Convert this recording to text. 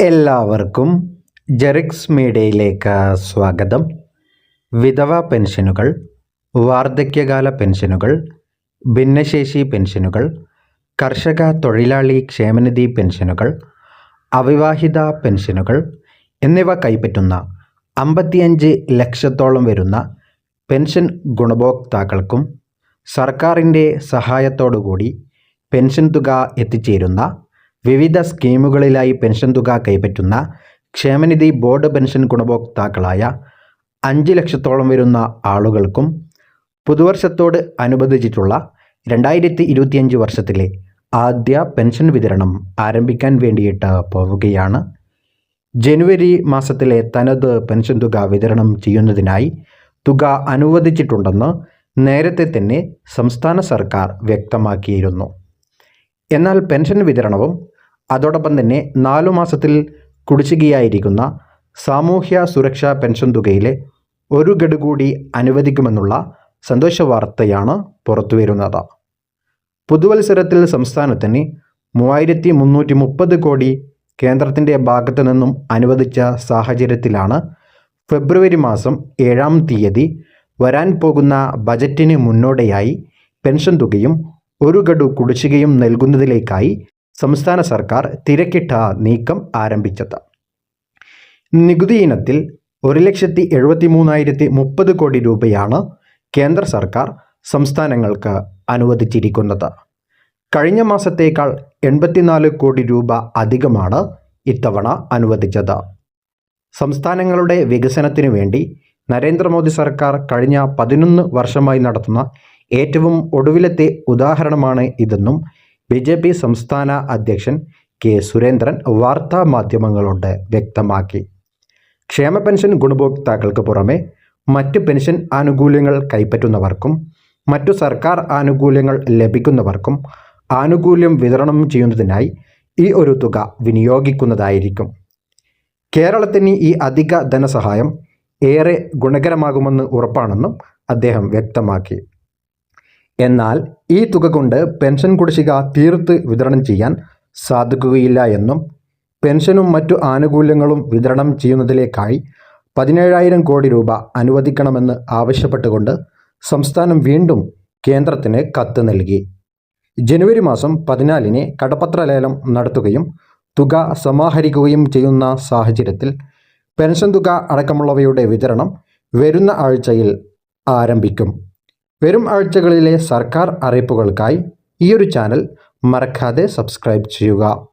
എല്ലാവർക്കും ജെറിക്സ് മീഡിയയിലേക്ക് സ്വാഗതം. വിധവ പെൻഷനുകൾ വാർദ്ധക്യകാല പെൻഷനുകൾ ഭിന്നശേഷി പെൻഷനുകൾ കർഷക തൊഴിലാളി ക്ഷേമനിധി പെൻഷനുകൾ അവിവാഹിത പെൻഷനുകൾ എന്നിവ കൈപ്പറ്റുന്ന അമ്പത്തിയഞ്ച് ലക്ഷത്തോളം വരുന്ന പെൻഷൻ ഗുണഭോക്താക്കൾക്കും സർക്കാരിന്റെ സഹായത്തോടുകൂടി പെൻഷൻ തുക എത്തിച്ചേരുന്ന വിവിധ സ്കീമുകളിലായി പെൻഷൻ തുക കൈപ്പറ്റുന്ന ക്ഷേമനിധി ബോർഡ് പെൻഷൻ ഗുണഭോക്താക്കളായ അഞ്ച് ലക്ഷത്തോളം വരുന്ന ആളുകൾക്കും പുതുവർഷത്തോട് അനുബന്ധിച്ചിട്ടുള്ള രണ്ടായിരത്തി ഇരുപത്തിയഞ്ച് വർഷത്തിലെ ആദ്യ പെൻഷൻ വിതരണം ആരംഭിക്കാൻ വേണ്ടിയിട്ട് പോവുകയാണ്. ജനുവരി മാസത്തിലെ തനത് പെൻഷൻ തുക വിതരണം ചെയ്യുന്നതിനായി തുക അനുവദിച്ചിട്ടുണ്ടെന്ന് നേരത്തെ തന്നെ സംസ്ഥാന സർക്കാർ വ്യക്തമാക്കിയിരുന്നു. എന്നാൽ പെൻഷൻ വിതരണവും അതോടൊപ്പം തന്നെ നാലു മാസത്തിൽ കുടിശ്ശികയായിരിക്കുന്ന സാമൂഹ്യ സുരക്ഷാ പെൻഷൻ തുകയിലെ ഒരു ഗഡു കൂടി അനുവദിക്കുമെന്നുള്ള സന്തോഷ വാർത്തയാണ് പുറത്തുവരുന്നത്. പുതുവത്സരത്തിൽ സംസ്ഥാനത്തിന് മൂവായിരത്തി മുന്നൂറ്റി മുപ്പത് കോടി കേന്ദ്രത്തിന്റെ ഭാഗത്തു നിന്നും അനുവദിച്ച സാഹചര്യത്തിലാണ് ഫെബ്രുവരി മാസം ഏഴാം തീയതി വരാൻ പോകുന്ന ബജറ്റിന് മുന്നോടിയായി പെൻഷൻ തുകയും ഒരു ഗഡു കുടിശ്ശികയും നൽകുന്നതിലേക്കായി സംസ്ഥാന സർക്കാർ തിരക്കിട്ട നീക്കം ആരംഭിച്ചത്. നികുതി ഇനത്തിൽ ഒരു ലക്ഷത്തി എഴുപത്തി മൂന്നായിരത്തി മുപ്പത് കോടി രൂപയാണ് കേന്ദ്ര സർക്കാർ സംസ്ഥാനങ്ങൾക്ക് അനുവദിച്ചിരിക്കുന്നത്. കഴിഞ്ഞ മാസത്തേക്കാൾ എൺപത്തിനാല് കോടി രൂപ അധികമാണ് ഇത്തവണ അനുവദിച്ചത്. സംസ്ഥാനങ്ങളുടെ വികസനത്തിനു വേണ്ടി നരേന്ദ്രമോദി സർക്കാർ കഴിഞ്ഞ പതിനൊന്ന് വർഷമായി നടത്തുന്ന ഏറ്റവും ഒടുവിലത്തെ ഉദാഹരണമാണ് ഇതെന്നും ബി ജെ പി സംസ്ഥാന അധ്യക്ഷൻ കെ സുരേന്ദ്രൻ വാർത്താ മാധ്യമങ്ങളോട് വ്യക്തമാക്കി. ക്ഷേമ പെൻഷൻ ഗുണഭോക്താക്കൾക്ക് പുറമെ മറ്റ് പെൻഷൻ ആനുകൂല്യങ്ങൾ കൈപ്പറ്റുന്നവർക്കും മറ്റു സർക്കാർ ആനുകൂല്യങ്ങൾ ലഭിക്കുന്നവർക്കും ആനുകൂല്യം വിതരണം ചെയ്യുന്നതിനായി ഈ ഒരു തുക വിനിയോഗിക്കുന്നതായിരിക്കും. കേരളത്തിന് ഈ അധിക ധനസഹായം ഏറെ ഗുണകരമാകുമെന്ന് ഉറപ്പാണെന്നും അദ്ദേഹം വ്യക്തമാക്കി. എന്നാൽ ഈ തുക കൊണ്ട് പെൻഷൻ കുടിശ്ശിക തീർത്ത് വിതരണം ചെയ്യാൻ സാധിക്കുകയില്ല എന്നും പെൻഷനും മറ്റു ആനുകൂല്യങ്ങളും വിതരണം ചെയ്യുന്നതിലേക്കായി പതിനേഴായിരം കോടി രൂപ അനുവദിക്കണമെന്ന് ആവശ്യപ്പെട്ടുകൊണ്ട് സംസ്ഥാനം വീണ്ടും കേന്ദ്രത്തിന് കത്ത് നൽകി. ജനുവരി മാസം പതിനാലിന് കടപ്പത്ര ലേലം നടത്തുകയും തുക സമാഹരിക്കുകയും ചെയ്യുന്ന സാഹചര്യത്തിൽ പെൻഷൻ തുക അടക്കമുള്ളവയുടെ വിതരണം വരുന്ന ആഴ്ചയിൽ ആരംഭിക്കും. വരും ആഴ്ചകളിലെ സർക്കാർ അറിയിപ്പുകൾക്കായി ഈയൊരു ചാനൽ മറക്കാതെ സബ്സ്ക്രൈബ് ചെയ്യുക.